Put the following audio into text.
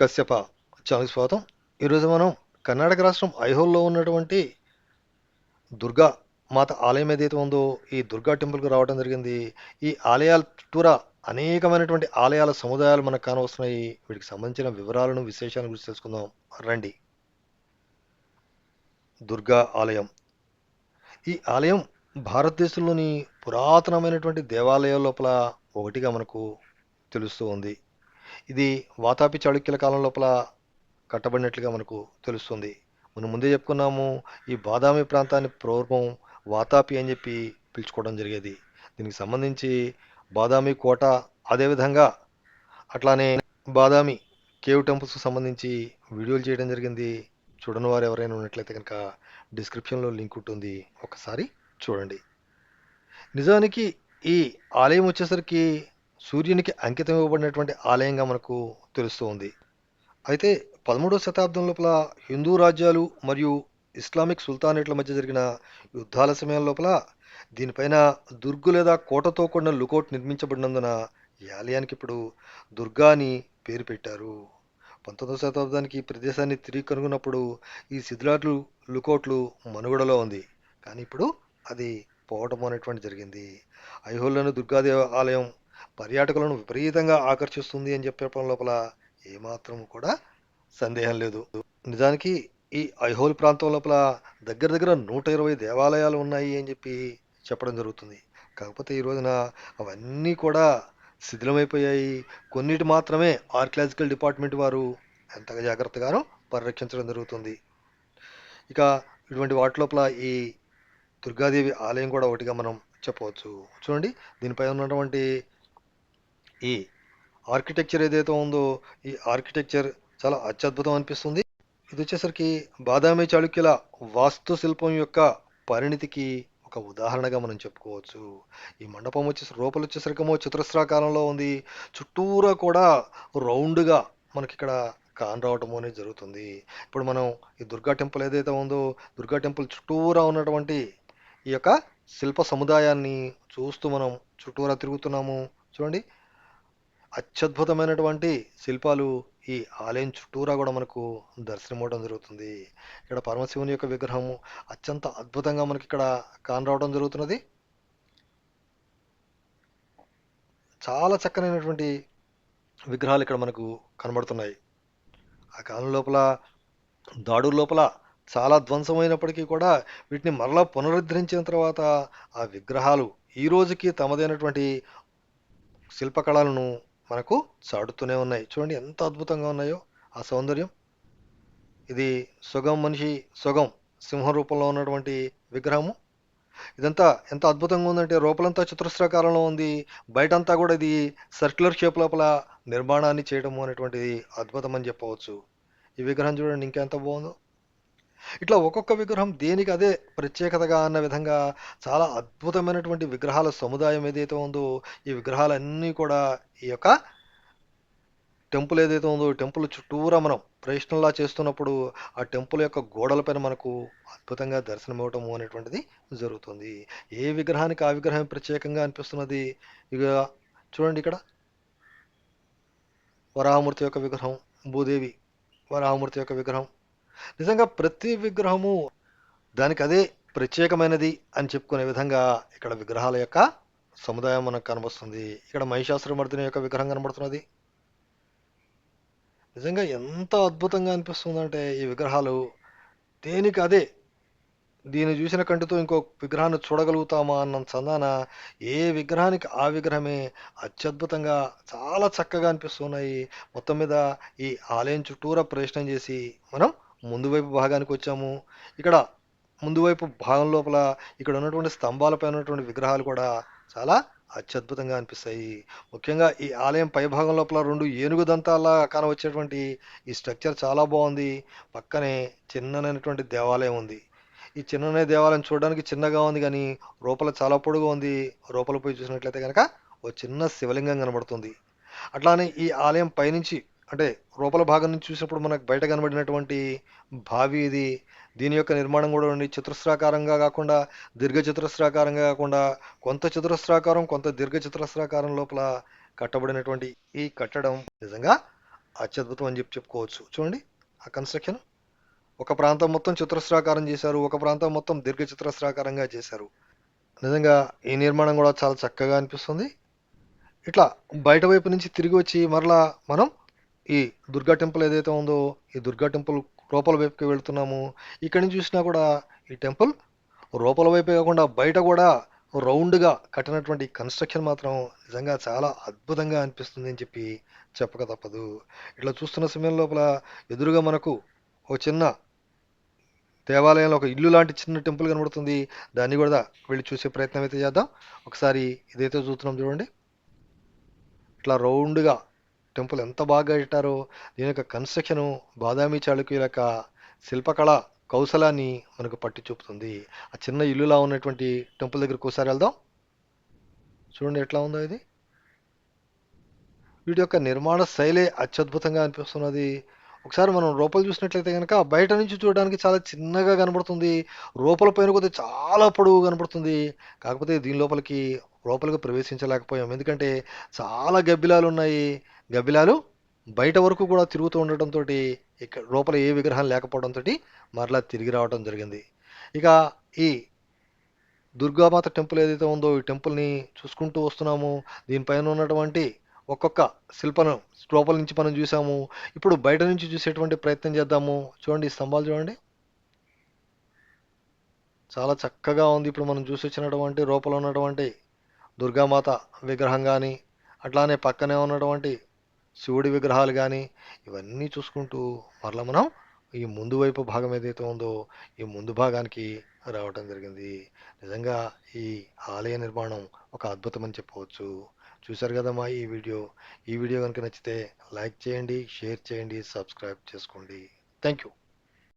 కశ్యప ఛానల్కి స్వాగతం ఈరోజు మనం కర్ణాటక రాష్ట్రం ఐహోల్లో ఉన్నటువంటి దుర్గా మాత ఆలయం ఏదైతే ఉందో ఈ దుర్గా టెంపుల్కి రావడం జరిగింది. ఈ ఆలయాల చుట్టూరా అనేకమైనటువంటి ఆలయాల సముదాయాలు మనకు కానవస్తున్నాయి. వీటికి సంబంధించిన వివరాలను విశేషాలను గురించి తెలుసుకుందాం. రండి. దుర్గా ఆలయం. ఈ ఆలయం భారతదేశంలోని పురాతనమైనటువంటి దేవాలయాల లోపల ఒకటిగా మనకు తెలుస్తూ ఉంది. ఇది వాతాపి చాళుక్యుల కాలం లోపల కట్టబడినట్లుగా మనకు తెలుస్తుంది. మనం ముందే చెప్పుకున్నాము ఈ బాదామి ప్రాంతాన్ని పూర్వం వాతాపి అని చెప్పి పిలుచుకోవడం జరిగేది. దీనికి సంబంధించి బాదామి కోట అదేవిధంగా అట్లానే బాదామి కేవ్ టెంపుల్స్కి సంబంధించి వీడియోలు చేయడం జరిగింది. చూడని వారు ఎవరైనా ఉన్నట్లయితే కనుక డిస్క్రిప్షన్లో లింక్ ఉంటుంది. ఒకసారి చూడండి. నిజానికి ఈ ఆలయం వచ్చేసరికి సూర్యునికి అంకితం ఇవ్వబడినటువంటి ఆలయంగా మనకు తెలుస్తూ ఉంది అయితే పదమూడవ శతాబ్దం లోపల హిందూ రాజ్యాలు మరియు ఇస్లామిక్ సుల్తానేట్ల మధ్య జరిగిన యుద్ధాల సమయం లోపల దీనిపైన దుర్గు లేదా కోటతో కూడిన లుకౌట్ నిర్మించబడినందున ఈ ఆలయానికి ఇప్పుడు దుర్గా అని పేరు పెట్టారు. పంతొమ్మిదవ శతాబ్దానికి ఈ ప్రదేశాన్ని తిరిగి కనుగొన్నప్పుడు ఈ శిథిలాట్లు లుకౌట్లు మనుగడలో ఉంది. కానీ ఇప్పుడు అది పోవటం అనేటువంటి జరిగింది. ఐహోల్లోని దుర్గాదేవ ఆలయం పర్యాటకులను విపరీతంగా ఆకర్షిస్తుంది అని చెప్పడం లోపల ఏమాత్రం కూడా సందేహం లేదు. నిజానికి ఈ ఐహోల్ ప్రాంతం లోపల దగ్గర దగ్గర నూట ఇరవై దేవాలయాలు ఉన్నాయి అని చెప్పి చెప్పడం జరుగుతుంది. కాకపోతే ఈ రోజున అవన్నీ కూడా శిథిలమైపోయాయి. కొన్నిటి మాత్రమే ఆర్కియాలజికల్ డిపార్ట్మెంట్ వారు ఎంతగా జాగ్రత్తగానో పరిరక్షించడం జరుగుతుంది. ఇక ఇటువంటి వాటి లోపల ఈ దుర్గాదేవి ఆలయం కూడా ఒకటిగా మనం చెప్పవచ్చు. చూడండి దీనిపై ఉన్నటువంటి ఈ ఆర్కిటెక్చర్ ఏదైతే ఉందో ఈ ఆర్కిటెక్చర్ చాలా అత్యద్భుతం అనిపిస్తుంది. ఇది వచ్చేసరికి బాదామి చాళుక్యుల వాస్తు శిల్పం యొక్క పరిణితికి ఒక ఉదాహరణగా మనం చెప్పుకోవచ్చు. ఈ మండపం వచ్చేసి రూపలు వచ్చేసరికేమో చతురస్రాకారంలో ఉంది. చుట్టూరా కూడా రౌండ్గా మనకి ఇక్కడ కాన్ రావటం అనేది జరుగుతుంది. ఇప్పుడు మనం ఈ దుర్గా టెంపుల్ ఏదైతే ఉందో దుర్గా టెంపుల్ చుట్టూరా ఉన్నటువంటి ఈ యొక్క శిల్ప సముదాయాన్ని చూస్తూ మనం చుట్టూరా తిరుగుతున్నాము. చూడండి అత్యద్భుతమైనటువంటి శిల్పాలు ఈ ఆలయం చుట్టూరా కూడా మనకు దర్శనమవడం జరుగుతుంది. ఇక్కడ పరమశివుని యొక్క విగ్రహం అత్యంత అద్భుతంగా మనకి ఇక్కడ కానరావడం జరుగుతున్నది. చాలా చక్కనైనటువంటి విగ్రహాలు ఇక్కడ మనకు కనబడుతున్నాయి. ఆ కాలం లోపల దాడు లోపల చాలా ధ్వంసమైనప్పటికీ కూడా వీటిని మరలా పునరుద్ధరించిన తర్వాత ఆ విగ్రహాలు ఈ రోజుకి తమదైనటువంటి శిల్పకళలను మనకు చాటుతూనే ఉన్నాయి. చూడండి ఎంత అద్భుతంగా ఉన్నాయో ఆ సౌందర్యం. ఇది సుగం మనిషి సుగం సింహ రూపంలో ఉన్నటువంటి విగ్రహము. ఇదంతా ఎంత అద్భుతంగా ఉందంటే రూపలంతా చతురస్రాకారంలో ఉంది. బయటంతా కూడా ఇది సర్క్యులర్ షేప్ లోపల నిర్మాణాన్ని చేయడము అనేటువంటిది అద్భుతం అని చెప్పవచ్చు. ఈ విగ్రహం చూడండి ఇంకెంత బాగుందో. ఇట్లా ఒక్కొక్క విగ్రహం దేనికి అదే ప్రత్యేకతగా అన్న విధంగా చాలా అద్భుతమైనటువంటి విగ్రహాల సముదాయం ఏదైతే ఉందో ఈ విగ్రహాలన్నీ కూడా ఈ యొక్క టెంపుల్ ఏదైతే ఉందో టెంపుల్ చుట్టూరా మనం ప్రయత్నంలా చేస్తున్నప్పుడు ఆ టెంపుల్ యొక్క గోడలపైన మనకు అద్భుతంగా దర్శనం ఇవ్వటము అనేటువంటిది జరుగుతుంది. ఏ విగ్రహానికి ఆ విగ్రహం ప్రత్యేకంగా అనిపిస్తున్నది? ఇక చూడండి ఇక్కడ. వరాహమూర్తి యొక్క విగ్రహం భూదేవి వరాహమూర్తి యొక్క విగ్రహం. నిజంగా ప్రతి విగ్రహము దానికి అదే ప్రత్యేకమైనది అని చెప్పుకునే విధంగా ఇక్కడ విగ్రహాల యొక్క సముదాయం మనకు కనబడుతుంది. ఇక్కడ మహిషాసురమర్దిని యొక్క విగ్రహం కనబడుతున్నది. నిజంగా ఎంత అద్భుతంగా అనిపిస్తుందంటే ఈ విగ్రహాలు దేనికి అదే? దీన్ని చూసిన కంటితో ఇంకో విగ్రహాన్ని చూడగలుగుతామా అన్న సందాన ఏ విగ్రహానికి ఆ విగ్రహమే అత్యద్భుతంగా చాలా చక్కగా అనిపిస్తున్నాయి. మొత్తం మీద ఈ ఆలయం చుట్టూరా ప్రయత్నం చేసి మనం ముందు వైపు భాగానికి వచ్చాము. ఇక్కడ ముందు వైపు భాగం లోపల ఇక్కడ ఉన్నటువంటి స్తంభాలపై ఉన్నటువంటి విగ్రహాలు కూడా చాలా అత్యద్భుతంగా అనిపిస్తాయి. ముఖ్యంగా ఈ ఆలయం పై భాగం లోపల రెండు ఏనుగు దంతాల కానవచ్చేటువంటి ఈ స్ట్రక్చర్ చాలా బాగుంది. పక్కనే చిన్ననైనటువంటి దేవాలయం ఉంది. ఈ చిన్ననే దేవాలయం చూడడానికి చిన్నగా ఉంది కానీ రూపల చాలా పొడుగా ఉంది. రూపల పోయి చూసినట్లయితే కనుక ఓ చిన్న శివలింగం కనబడుతుంది. అట్లానే ఈ ఆలయం పైనుంచి అంటే రూపల భాగం నుంచి చూసినప్పుడు మనకు బయట కనబడినటువంటి బావి ఇది దీని యొక్క నిర్మాణం కూడా ఉండి చతురస్రాకారంగా కాకుండా దీర్ఘ చతురస్రాకారంగా కాకుండా కొంత చతురస్రాకారం కొంత దీర్ఘ చతురస్రాకారం లోపల కట్టబడినటువంటి ఈ కట్టడం నిజంగా అత్యద్భుతం అని చెప్పి చెప్పుకోవచ్చు. చూడండి ఆ కన్స్ట్రక్షన్ ఒక ప్రాంతం మొత్తం చతురస్రాకారం చేశారు ఒక ప్రాంతం మొత్తం దీర్ఘ చతురస్రాకారంగా చేశారు. నిజంగా ఈ నిర్మాణం కూడా చాలా చక్కగా అనిపిస్తుంది. ఇట్లా బయట వైపు నుంచి తిరిగి వచ్చి మరలా మనం ఈ దుర్గా టెంపుల్ ఏదైతే ఉందో ఈ దుర్గా టెంపుల్ రూపల వైపుకి వెళ్తున్నాము. ఇక్కడి నుంచి చూసినా కూడా ఈ టెంపుల్ రూపల వైపే కాకుండా బయట కూడా రౌండ్గా కట్టినటువంటి కన్స్ట్రక్షన్ మాత్రం నిజంగా చాలా అద్భుతంగా అనిపిస్తుంది అని చెప్పి చెప్పక తప్పదు. ఇట్లా చూస్తున్న సమయం లోపల ఎదురుగా మనకు ఒక చిన్న దేవాలయంలో ఒక ఇల్లు లాంటి చిన్న టెంపుల్ కనబడుతుంది. దాన్ని కూడా వెళ్ళి చూసే ప్రయత్నం అయితే చేద్దాం. ఒకసారి ఇదైతే చూస్తున్నాం చూడండి. ఇట్లా రౌండ్గా టెంపుల్ ఎంత బాగా కట్టారో దీని యొక్క కన్స్ట్రక్షను బాదామి చాళుక్యుల యొక్క శిల్పకళ కౌశలాన్ని మనకు పట్టి చూపుతుంది. ఆ చిన్న ఇల్లులా ఉన్నటువంటి టెంపుల్ దగ్గరకు ఒకసారి వెళ్దాం. చూడండి ఎట్లా ఉందో ఇది. వీటి యొక్క నిర్మాణ శైలే అత్యద్భుతంగా అనిపిస్తున్నది. ఒకసారి మనం లోపల చూసినట్లయితే కనుక బయట నుంచి చూడడానికి చాలా చిన్నగా కనబడుతుంది. రూపల పైన కొద్ది చాలా పొడవు కనబడుతుంది. కాకపోతే దీని లోపలికి లోపలికి ప్రవేశించలేకపోయాం. ఎందుకంటే చాలా గబ్బిలాలు ఉన్నాయి గబ్బిలాలు బయట వరకు కూడా తిరుగుతూ ఉండటంతో ఇక్కడ లోపల ఏ విగ్రహం లేకపోవడంతో మరలా తిరిగి రావడం జరిగింది. ఇక ఈ దుర్గామాత టెంపుల్ ఏదైతే ఉందో ఈ టెంపుల్ని చూసుకుంటూ వస్తున్నాము. దీనిపైన ఉన్నటువంటి ఒక్కొక్క శిల్పను లోపల నుంచి మనం చూసాము. ఇప్పుడు బయట నుంచి చూసేటువంటి ప్రయత్నం చేద్దాము. చూడండి ఈ స్తంభాలు చూడండి. చాలా చక్కగా ఉంది. ఇప్పుడు మనం చూసి వచ్చినటువంటి లోపల ఉన్నటువంటి దుర్గామాత విగ్రహం కానీ అట్లానే పక్కనే ఉన్నటువంటి శివుడి విగ్రహాలు కానీ ఇవన్నీ చూసుకుంటూ మరలా మనం ఈ ముందు వైపు భాగం ఏదైతే ఉందో ఈ ముందు భాగానికి రావటం జరిగింది. నిజంగా ఈ ఆలయ నిర్మాణం ఒక అద్భుతం అని చెప్పవచ్చు. చూశారు కదమ్మా ఈ వీడియో? ఈ వీడియో కనుక నచ్చితే లైక్ చేయండి షేర్ చేయండి సబ్స్క్రైబ్ చేసుకోండి. Thank you